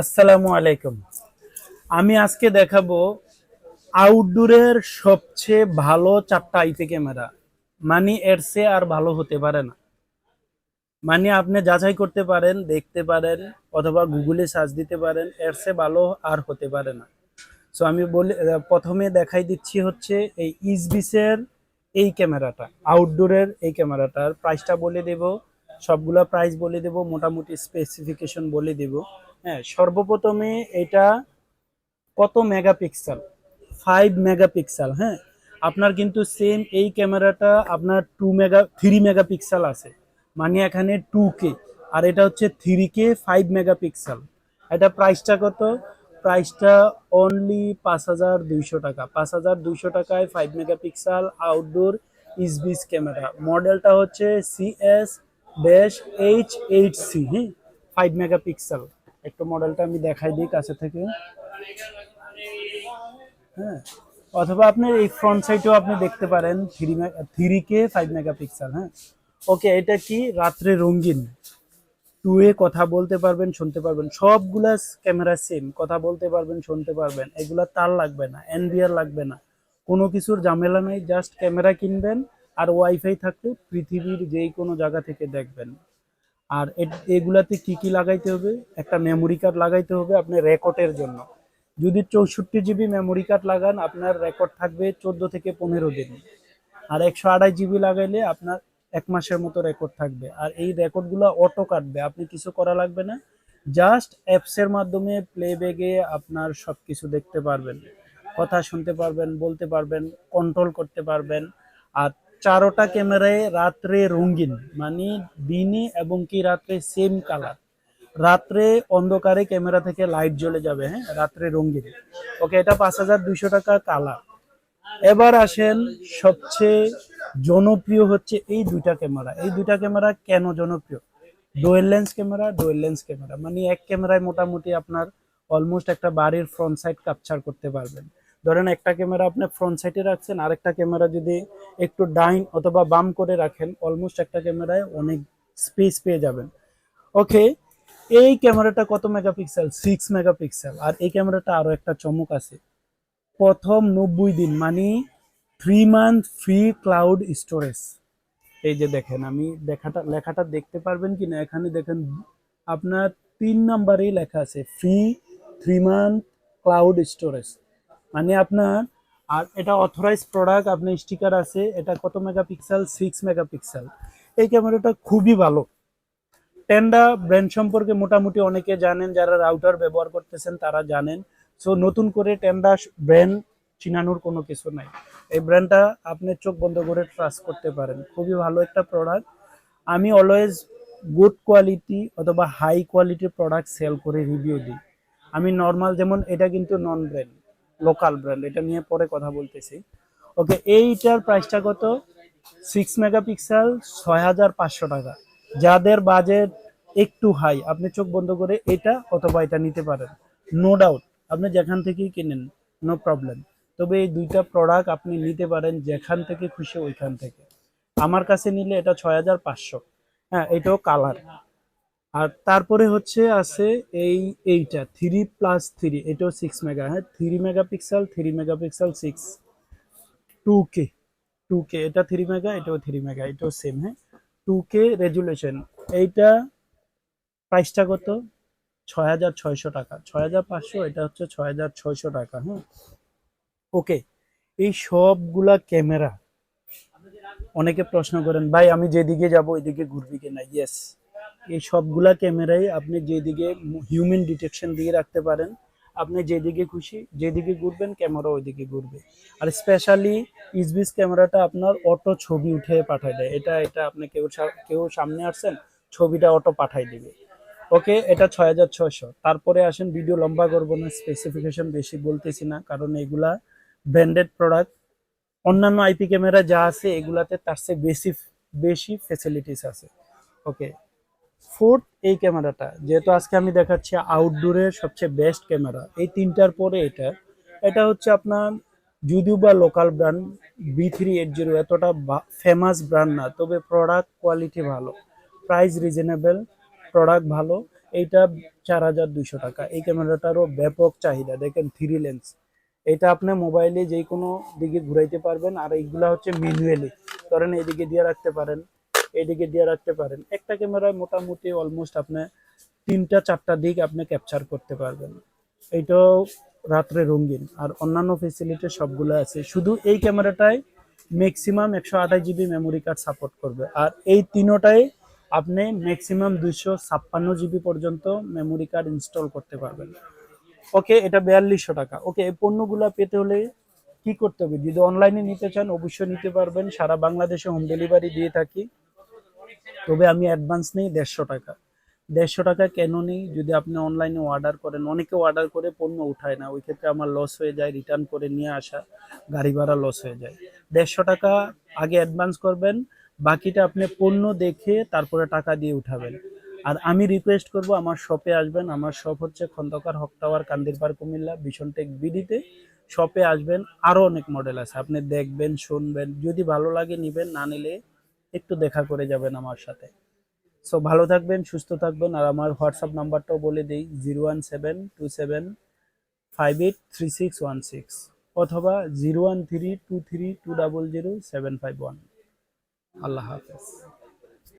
আসসালামু আলাইকুম। আমি আজকে দেখাবো আউটডোরের সবচেয়ে ভালো চারটা আইপি ক্যামেরা। মানে এর আর ভালো হতে পারে না। মানে আপনি যাচাই করতে পারেন, দেখতে পারেন, অথবা গুগলে সার্চ দিতে পারেন, এর চেয়ে ভালো আর হতে পারে না। সো আমি বলি প্রথমে দেখাই দিচ্ছি হচ্ছে এই ইসবিসের এই ক্যামেরাটা, আউটডোরের এই ক্যামেরাটার। প্রাইসটা বলে দেব সবগুলা প্রাইস বলে দেব, মোটামুটি স্পেসিফিকেশন বলে দেব। হ্যাঁ সর্বপ্রথমে এটা কত মেগাপিক্সেল ফাইভ মেগাপিক্সেল হ্যাঁ। আপনার কিন্তু সেম এই ক্যামেরাটা আপনার টু মেগা থ্রি মেগাপিক্সেল আছে। মানে এখানে টু কে আর এটা হচ্ছে থ্রি কে ফাইভ মেগাপিক্সেল এটা প্রাইসটা কত? প্রাইসটা অনলি পাঁচ হাজার দুইশো টাকা। পাঁচ হাজার দুইশো টাকায় ফাইভ মেগাপিক্সেল আউটডোর ইসবিস ক্যামেরা মডেলটা হচ্ছে CS dash H eight C হ্যাঁ ফাইভ মেগাপিক্সেল একটু মডেলটা আমি দেখাই দিই কাছে থেকে। হ্যাঁ। অথবা আপনি এই ফ্রন্ট সাইডেও আপনি দেখতে পারেন three three K five megapixel হ্যাঁ? ওকে এটা কি? রাত্রে রঙিন। টু এ কথা বলতে পারবেন, শুনতে পারবেন। সবগুলা ক্যামেরা সেম কথা বলতে পারবেন, শুনতে পারবেন। এগুলা তার লাগবে না এনবিআর লাগবে না। কোনো কিছুর ঝামেলা নাই জাস্ট ক্যামেরা কিনবেন আর ওয়াইফাই থাকলে পৃথিবীর যেই কোনো জায়গা থেকে দেখবেন। আর এগুলাতে কি কি লাগাইতে হবে? একটা মেমোরি কার্ড লাগাইতে হবে আপনার রেকর্ডের জন্য। যদি চৌষট্টি জিবি মেমোরি কার্ড লাগান, আপনার রেকর্ড থাকবে চোদ্দ থেকে পনেরো দিন। আর একশো আড়াই জিবি লাগাইলে আপনার এক মাসের মতো রেকর্ড থাকবে। আর এই রেকর্ডগুলো অটো কাটবে, আপনি কিছু করা লাগবে না। জাস্ট অ্যাপসের মাধ্যমে প্লেব্যাগে আপনার সব কিছু দেখতে পারবেন। কথা শুনতে পারবেন, বলতে পারবেন কন্ট্রোল করতে পারবেন। আর চারোটা ক্যামেরায় রাত্রে রঙিন মানে দিনে এবং কি রাত্রে সেম কালার রাত্রে অন্ধকারে ক্যামেরা থেকে লাইট জ্বলে যাবে হ্যাঁ রাত্রে রঙিন। ওকে এটা পাঁচ হাজার দুইশো টাকা কালার এবার আসেন, সবচেয়ে জনপ্রিয় হচ্ছে এই দুইটা ক্যামেরা। এই দুইটা ক্যামেরা কেন জনপ্রিয়? Dual lens camera dual lens camera. মানে এক ক্যামেরায় মোটামুটি আপনার অলমোস্ট একটা বাড়ির ফ্রন্ট সাইড ক্যাপচার করতে পারবেন। ধরেন একটা ক্যামেরা আপনি ফ্রন্ট সাইডে রাখছেন, আরেকটা ক্যামেরা যদি একটু ডাইন অথবা বাম করে রাখেন অলমোস্ট একটা ক্যামেরায় অনেক স্পেস পেয়ে যাবেন। ওকে এই ক্যামেরাটা কত মেগাপিক্সেল সিক্স মেগাপিক্সেল আর এই ক্যামেরাটা আরও একটা চমক আছে। প্রথম নব্বই দিন মানে three month free cloud storage এই যে দেখেন, আমি দেখাটা, লেখাটা দেখতে পারবেন কি না এখানে দেখেন, আপনার তিন নাম্বারেই লেখা আছে free three month cloud storage মানে আপনার, আর এটা অথরাইজ প্রোডাক্ট আপনার স্টিকার আছে, এটা কত মেগাপিক্সেল সিক্স মেগাপিক্সেল এই ক্যামেরাটা খুবই ভালো। টেন্ডা ব্র্যান্ড সম্পর্কে মোটামুটি অনেকে জানেন, যারা রাউটার ব্যবহার করতেছেন তারা জানেন। সো নতুন করে টেন্ডা ব্র্যান্ড চিনানোর কোনো কিছু নাই। এই ব্র্যান্ডটা আপনি চোখ বন্ধ করে ট্রাস্ট করতে পারেন। খুবই ভালো একটা প্রোডাক্ট আমি অলওয়েজ গুড কোয়ালিটি অথবা হাই কোয়ালিটির প্রোডাক্ট সেল করে রিভিউ দিই। আমি নর্মাল যেমন এটা কিন্তু নন ব্র্যান্ড লোকাল ব্র্যান্ড এটা নিয়ে পরে কথা বলতেছি। ওকে, এইটার প্রাইসটা কত? সিক্স মেগাপিক্সেল ছয় হাজার পাঁচশো টাকা। যাদের বাজেট একটু হাই আপনি চোখ বন্ধ করে এটা অথবা এটা নিতে পারেন। নো ডাউট আপনি যেখান থেকেই কিনেন নো প্রবলেম তবে এই দুইটা প্রোডাক্ট আপনি নিতে পারেন যেখান থেকে খুশি, ওইখান থেকে। আমার কাছে নিলে এটা ছয় হাজার পাঁচশো। হ্যাঁ এটাও কালার আর তারপরে হচ্ছে আছে এই এইটা থ্রি প্লাস থ্রি এটাও সিক্স মেগা হ্যাঁ? Three megapixel three megapixel six two K two K এটা থ্রি মেগা এটাও থ্রি মেগা এটাও সেম হ্যাঁ? টু কে রেজুলেশন এইটা প্রাইসটা কত? ছয় হাজার ছয়শো টাকা, ছয় হাজার পাঁচশো, এটা হচ্ছে ছয় হাজার ছয়শো টাকা হ্যাঁ? ওকে এই সবগুলা ক্যামেরা, অনেকে প্রশ্ন করেন, ভাই, আমি যেদিকে যাব, ওইদিকে ঘুরবি কিনা? ইয়েস এই সবগুলা ক্যামেরাই আপনি যেদিকে হিউম্যান ডিটেকশন দিয়ে রাখতে পারেন, আপনি যেদিকে খুশি যেদিকে ঘুরবেন ক্যামেরা ওইদিকে ঘুরবে। আর স্পেশালি ইসবিস ক্যামেরাটা আপনার অটো ছবি উঠে পাঠায় দেয়। এটা এটা আপনি কেউ কেউ সামনে আসছেন, ছবিটা অটো পাঠাই দেবে। ওকে, এটা ছয় হাজার ছয়শো। তারপরে আসেন ভিডিও লম্বা করব না স্পেসিফিকেশন বেশি বলতেছি না, কারণ এগুলা ব্র্যান্ডেড প্রোডাক্ট অন্যান্য আইপি ক্যামেরা যা আছে, এগুলাতে তার চেয়ে বেশি বেশি ফেসিলিটিস আছে। ওকে ফোর্থ এই ক্যামেরাটা, যেহেতু আজকে আমি দেখাচ্ছি আউটডোরের সবচেয়ে বেস্ট ক্যামেরা, এই তিনটার পরে এটা। এটা হচ্ছে আপনার যদিও বা local brand B three eight zero এতটা ফেমাস ব্র্যান্ড না, তবে প্রোডাক্ট কোয়ালিটি ভালো প্রাইস রিজনেবল প্রোডাক্ট ভালো, এইটা চার হাজার দুইশো টাকা। এই ক্যামেরাটারও ব্যাপক চাহিদা, দেখেন থ্রি লেন্স এটা আপনি মোবাইলে যে কোনো দিকে ঘুরাইতে পারবেন, আর এইগুলা হচ্ছে ম্যানুয়ালি ধরেন এদিকে দিয়ে রাখতে পারেন। এদিকে দিয়ে রাখতে পারেন। একটা ক্যামেরায় মোটামুটি অলমোস্ট আপনি তিনটা, চারটা দিক আপনি ক্যাপচার করতে পারবেন। এইটাও রাত্রে রঙিন। আর অন্যান্য ফেসিলিটি সবগুলো আছে। শুধু এই ক্যামেরাটায় ম্যাক্সিমাম একশো আঠাশ জিবি মেমোরি কার্ড সাপোর্ট করবে। আর এই তিনোটাই আপনি ম্যাক্সিমাম দুইশো ছাপ্পান্ন জিবি পর্যন্ত মেমোরি কার্ড ইনস্টল করতে পারবেন। ওকে এটা বিয়াল্লিশশো টাকা। ওকে এই পণ্যগুলো পেতে হলে কি করতে হবে? যদি অনলাইনে নিতে চান, অবশ্যই নিতে পারবেন। সারা বাংলাদেশে হোম ডেলিভারি দিয়ে থাকি। তবে আমি অ্যাডভান্স নেই, দেড়শো টাকা। দেড়শো টাকা কেন নেই? যদি আপনি অনলাইনে অর্ডার করেন, অনেকে অর্ডার করে পণ্য উঠায় না। ওই ক্ষেত্রে আমার লস হয়ে যায় রিটার্ন করে নিয়ে আসা, গাড়ি ভাড়া লস হয়ে যায়। দেড়শো টাকা আগে অ্যাডভান্স করবেন, বাকিটা আপনি পণ্য দেখে তারপরে টাকা দিয়ে উঠাবেন। আর আমি রিকোয়েস্ট করব, আমার শপে আসবেন। আমার শপ হচ্ছে খন্দকার হক টাওয়ার কান্দিরপাড়, কুমিল্লা বিশনটেক বিডিতে শপে আসবেন আরও অনেক মডেল আছে। আপনি দেখবেন, শুনবেন। যদি ভালো লাগে নিবেন, না নিলে একটু দেখা করে যাবেন আমার সাথে। সো ভালো থাকবেন, সুস্থ থাকবেন, আর আমার হোয়াটসঅ্যাপ নাম্বারটাও বলে দিই zero one seven two seven five eight three six one six অথবা zero one three two three two double zero seven five one আল্লাহ হাফেজ।